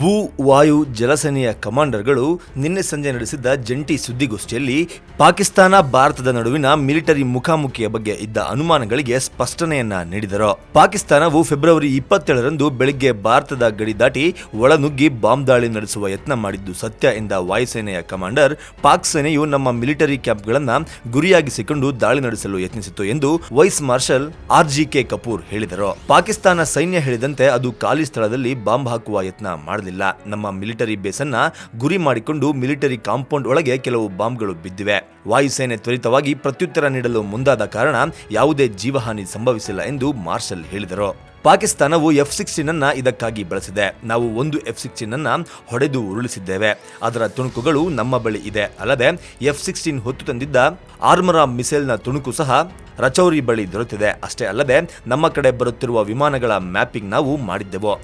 ಭೂ ವಾಯು ಜಲಸೇನೆಯ ಕಮಾಂಡರ್ಗಳು ನಿನ್ನೆ ಸಂಜೆ ನಡೆಸಿದ್ದ ಜಂಟಿ ಸುದ್ದಿಗೋಷ್ಠಿಯಲ್ಲಿ ಪಾಕಿಸ್ತಾನ, ಭಾರತದ ನಡುವಿನ ಮಿಲಿಟರಿ ಮುಖಾಮುಖಿಯ ಬಗ್ಗೆ ಇದ್ದ ಅನುಮಾನಗಳಿಗೆ ಸ್ಪಷ್ಟನೆಯನ್ನ ನೀಡಿದರು. ಪಾಕಿಸ್ತಾನವು ಫೆಬ್ರವರಿ ಇಪ್ಪತ್ತೇಳರಂದು ಬೆಳಿಗ್ಗೆ ಭಾರತದ ಗಡಿ ದಾಟಿ ಒಳನುಗ್ಗಿ ಬಾಂಬ್ ದಾಳಿ ನಡೆಸುವ ಯತ್ನ ಮಾಡಿದ್ದು ಸತ್ಯ ಎಂದ ವಾಯುಸೇನೆಯ ಕಮಾಂಡರ್, ಪಾಕ್ ಸೇನೆಯು ನಮ್ಮ ಮಿಲಿಟರಿ ಕ್ಯಾಂಪ್ಗಳನ್ನ ಗುರಿಯಾಗಿಸಿಕೊಂಡು ದಾಳಿ ನಡೆಸಲು ಯತ್ನಿಸಿತು ಎಂದು vice marshal R G K Kapoor ಹೇಳಿದರು. ಪಾಕಿಸ್ತಾನ ಸೈನ್ಯ ಹೇಳಿದಂತೆ ಅದು ಖಾಲಿ ಸ್ಥಳದಲ್ಲಿ ಬಾಂಬ್ ಹಾಕುವ ಯತ್ನ ಮಾಡಲಿಲ್ಲ. ನಮ್ಮ ಮಿಲಿಟರಿ ಬೇಸ್ ಅನ್ನ ಗುರಿ ಮಾಡಿಕೊಂಡು ಮಿಲಿಟರಿ ಕಾಂಪೌಂಡ್ ಒಳಗೆ ಕೆಲವು ಬಾಂಬ್ಗಳು ಬಿದ್ದಿವೆ. ವಾಯುಸೇನೆ ತ್ವರಿತವಾಗಿ ಪ್ರತ್ಯುತ್ತರ ನೀಡಲು ಮುಂದಾದ ಕಾರಣ ಯಾವುದೇ ಜೀವಹಾನಿ ಸಂಭವಿಸಿಲ್ಲ ಎಂದು ಮಾರ್ಷಲ್ ಹೇಳಿದರು. ಪಾಕಿಸ್ತಾನವು ಎಫ್ ಸಿಕ್ಸ್ಟೀನ್ ಅನ್ನ ಇದಕ್ಕಾಗಿ ಬಳಸಿದೆ. ನಾವು ಒಂದು ಎಫ್ ಸಿಕ್ಸ್ಟೀನ್ ಅನ್ನ ಹೊಡೆದು ಉರುಳಿಸಿದ್ದೇವೆ. ಅದರ ತುಣುಕುಗಳು ನಮ್ಮ ಬಳಿ ಇದೆ. ಅಲ್ಲದೆ ಎಫ್ ಸಿಕ್ಸ್ಟೀನ್ ಹೊತ್ತು ತಂದಿದ್ದ ಆರ್ಮರಾ ಮಿಸೈಲ್ನ ತುಣುಕು ಸಹ ರಚೌರಿ ಬಳಿ ದೊರೆತಿದೆ. ಅಷ್ಟೇ ಅಲ್ಲದೆ ನಮ್ಮ ಕಡೆ ಬರುತ್ತಿರುವ ವಿಮಾನಗಳ ಮ್ಯಾಪಿಂಗ್ ನಾವು ಮಾಡಿದ್ದೆವು.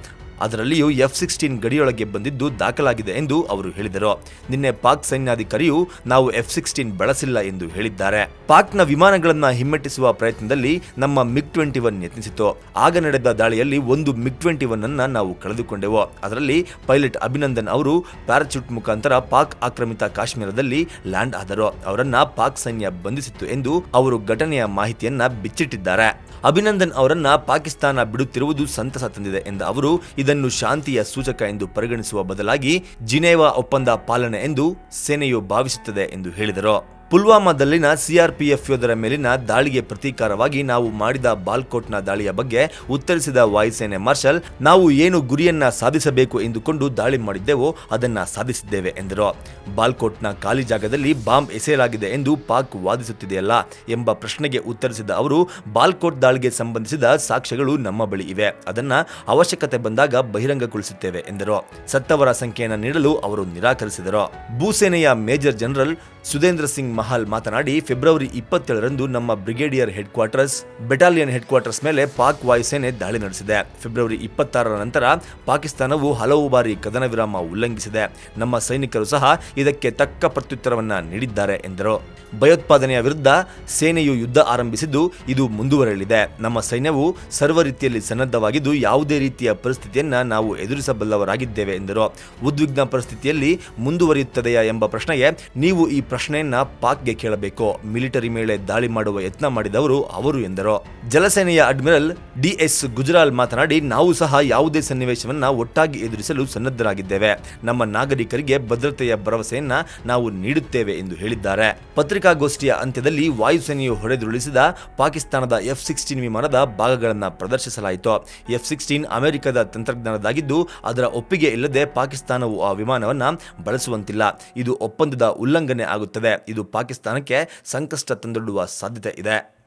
ಅದರಲ್ಲಿಯೂ ಎಫ್ ಸಿಕ್ಸ್ಟೀನ್ ಗಡಿಯೊಳಗೆ ಬಂದಿದ್ದು ದಾಖಲಾಗಿದೆ ಎಂದು ಅವರು ಹೇಳಿದರು. ನಿನ್ನೆ ಪಾಕ್ ಸೈನ್ಯಾಧಿಕಾರಿಯು ನಾವು ಎಫ್ ಸಿಕ್ಸ್ಟೀನ್ ಬಳಸಿಲ್ಲ ಎಂದು ಹೇಳಿದ್ದಾರೆ. ಪಾಕ್ನ ವಿಮಾನಗಳನ್ನು ಹಿಮ್ಮೆಟ್ಟಿಸುವ ಪ್ರಯತ್ನದಲ್ಲಿ ನಮ್ಮ ಮಿಗ್ ಟ್ವೆಂಟಿ ಒನ್ ಯತ್ನಿಸಿತು. ಆಗ ನಡೆದ ದಾಳಿಯಲ್ಲಿ ಒಂದು ಮಿಗ್ ಟ್ವೆಂಟಿ ಒನ್ ಅನ್ನ ನಾವು ಕಳೆದುಕೊಂಡೆವು. ಅದರಲ್ಲಿ ಪೈಲಟ್ ಅಭಿನಂದನ್ ಅವರು ಪ್ಯಾರಾಚೂಟ್ ಮುಖಾಂತರ ಪಾಕ್ ಆಕ್ರಮಿತ ಕಾಶ್ಮೀರದಲ್ಲಿ ಲ್ಯಾಂಡ್ ಆದರು. ಅವರನ್ನ ಪಾಕ್ ಸೈನ್ಯ ಬಂಧಿಸಿತ್ತು ಎಂದು ಅವರು ಘಟನೆಯ ಮಾಹಿತಿಯನ್ನ ಬಿಚ್ಚಿಟ್ಟಿದ್ದಾರೆ. ಅಭಿನಂದನ್ ಅವರನ್ನ ಪಾಕಿಸ್ತಾನ ಬಿಡುತ್ತಿರುವುದು ಸಂತಸ ತಂದಿದೆ ಎಂದ ಅವರು, ಇದನ್ನು ಶಾಂತಿಯ ಸೂಚಕ ಎಂದು ಪರಿಗಣಿಸುವ ಬದಲಾಗಿ ಜಿನೇವಾ ಒಪ್ಪಂದ ಪಾಲನೆ ಎಂದು ಸೇನೆಯು ಭಾವಿಸುತ್ತದೆ ಎಂದು ಹೇಳಿದರು. ಪುಲ್ವಾಮಾದಲ್ಲಿನ ಸಿಆರ್ಪಿಎಫ್ ಯೋಧರ ಮೇಲಿನ ದಾಳಿಗೆ ಪ್ರತೀಕಾರವಾಗಿ ನಾವು ಮಾಡಿದ ಬಾಲ್ಕೋಟ್ನ ದಾಳಿಯ ಬಗ್ಗೆ ಉತ್ತರಿಸಿದ ವಾಯುಸೇನೆ ಮಾರ್ಷಲ್, ನಾವು ಏನು ಗುರಿಯನ್ನ ಸಾಧಿಸಬೇಕು ಎಂದುಕೊಂಡು ದಾಳಿ ಮಾಡಿದ್ದೆವೋ ಅದನ್ನ ಸಾಧಿಸಿದ್ದೇವೆ ಎಂದರು. ಬಾಲ್ಕೋಟ್ನ ಖಾಲಿ ಜಾಗದಲ್ಲಿ ಬಾಂಬ್ ಎಸೆಯಲಾಗಿದೆ ಎಂದು ಪಾಕ್ ವಾದಿಸುತ್ತಿದೆಯಲ್ಲ ಎಂಬ ಪ್ರಶ್ನೆಗೆ ಉತ್ತರಿಸಿದ ಅವರು, ಬಾಲ್ಕೋಟ್ ದಾಳಿಗೆ ಸಂಬಂಧಿಸಿದ ಸಾಕ್ಷ್ಯಗಳು ನಮ್ಮ ಬಳಿ ಇವೆ. ಅದನ್ನ ಅವಶ್ಯಕತೆ ಬಂದಾಗ ಬಹಿರಂಗಗೊಳಿಸುತ್ತೇವೆ ಎಂದರು. ಸತ್ತವರ ಸಂಖ್ಯೆಯನ್ನು ನೀಡಲು ಅವರು ನಿರಾಕರಿಸಿದರು. ಭೂಸೇನೆಯ ಮೇಜರ್ ಜನರಲ್ ಸುಧೇಂದ್ರ ಸಿಂಗ್ ಮಹಲ್ ಮಾತನಾಡಿ, ಫೆಬ್ರವರಿ ಇಪ್ಪತ್ತೇಳರಂದು ನಮ್ಮ brigadier headquarters battalion headquarters ಮೇಲೆ ಪಾಕ್ ವಾಯುಸೇನೆ ದಾಳಿ ನಡೆಸಿದೆ. ಫೆಬ್ರವರಿ ಇಪ್ಪತ್ತಾರರ ನಂತರ ಪಾಕಿಸ್ತಾನವು ಹಲವು ಬಾರಿ ಕದನ ವಿರಾಮ ಉಲ್ಲಂಘಿಸಿದೆ. ನಮ್ಮ ಸೈನಿಕರು ಸಹ ಇದಕ್ಕೆ ತಕ್ಕ ಪ್ರತ್ಯುತ್ತರವನ್ನ ನೀಡಿದ್ದಾರೆ ಎಂದರು. ಭಯೋತ್ಪಾದನೆಯ ವಿರುದ್ಧ ಸೇನೆಯು ಯುದ್ಧ ಆರಂಭಿಸಿದ್ದು ಇದು ಮುಂದುವರೆಯಲಿದೆ. ನಮ್ಮ ಸೈನ್ಯವು ಸರ್ವ ರೀತಿಯಲ್ಲಿ ಸನ್ನದ್ಧವಾಗಿದ್ದು ಯಾವುದೇ ರೀತಿಯ ಪರಿಸ್ಥಿತಿಯನ್ನ ನಾವು ಎದುರಿಸಬಲ್ಲವರಾಗಿದ್ದೇವೆ ಎಂದರು. ಉದ್ವಿಗ್ನ ಪರಿಸ್ಥಿತಿಯಲ್ಲಿ ಮುಂದುವರಿಯುತ್ತದೆಯಾ ಎಂಬ ಪ್ರಶ್ನೆಗೆ, ನೀವು ಈ ಪ್ರಶ್ನೆಯನ್ನ ಪಾಕ್ಗೆ ಕೇಳಬೇಕು. ಮಿಲಿಟರಿ ಮೇಲೆ ದಾಳಿ ಮಾಡುವ ಯತ್ನ ಮಾಡಿದವರು ಅವರು ಎಂದರು. ಜಲಸೇನೆಯ ಅಡ್ಮಿರಲ್ ಡಿಎಸ್ ಗುಜರಾಲ್ ಮಾತನಾಡಿ, ನಾವು ಸಹ ಯಾವುದೇ ಸನ್ನಿವೇಶವನ್ನ ಒಟ್ಟಾಗಿ ಎದುರಿಸಲು ಸನ್ನದ್ಧರಾಗಿದ್ದೇವೆ. ನಮ್ಮ ನಾಗರಿಕರಿಗೆ ಭದ್ರತೆಯ ಭರವಸೆಯನ್ನ ನಾವು ನೀಡುತ್ತೇವೆ ಎಂದು ಹೇಳಿದ್ದಾರೆ. ಪತ್ರಿಕಾಗೋಷ್ಠಿಯ ಅಂತ್ಯದಲ್ಲಿ ವಾಯುಸೇನೆಯು ಹೊಡೆದುರುಳಿಸಿದ ಪಾಕಿಸ್ತಾನದ ಎಫ್ ಸಿಕ್ಸ್ಟೀನ್ ವಿಮಾನದ ಭಾಗಗಳನ್ನು ಪ್ರದರ್ಶಿಸಲಾಯಿತು. ಎಫ್ ಸಿಕ್ಸ್ಟೀನ್ ಅಮೆರಿಕದ ತಂತ್ರಜ್ಞಾನದಾಗಿದ್ದು, ಅದರ ಒಪ್ಪಿಗೆ ಇಲ್ಲದೆ ಪಾಕಿಸ್ತಾನವು ಆ ವಿಮಾನವನ್ನ ಬಳಸುವಂತಿಲ್ಲ. ಇದು ಒಪ್ಪಂದದ ಉಲ್ಲಂಘನೆ ಆಗುತ್ತದೆ ಇದು ಪಾಕಿಸ್ತಾನಕ್ಕೆ ಸಂಕಷ್ಟ ತಂದೊಡ್ಡುವ ಸಾಧ್ಯತೆ ಇದೆ.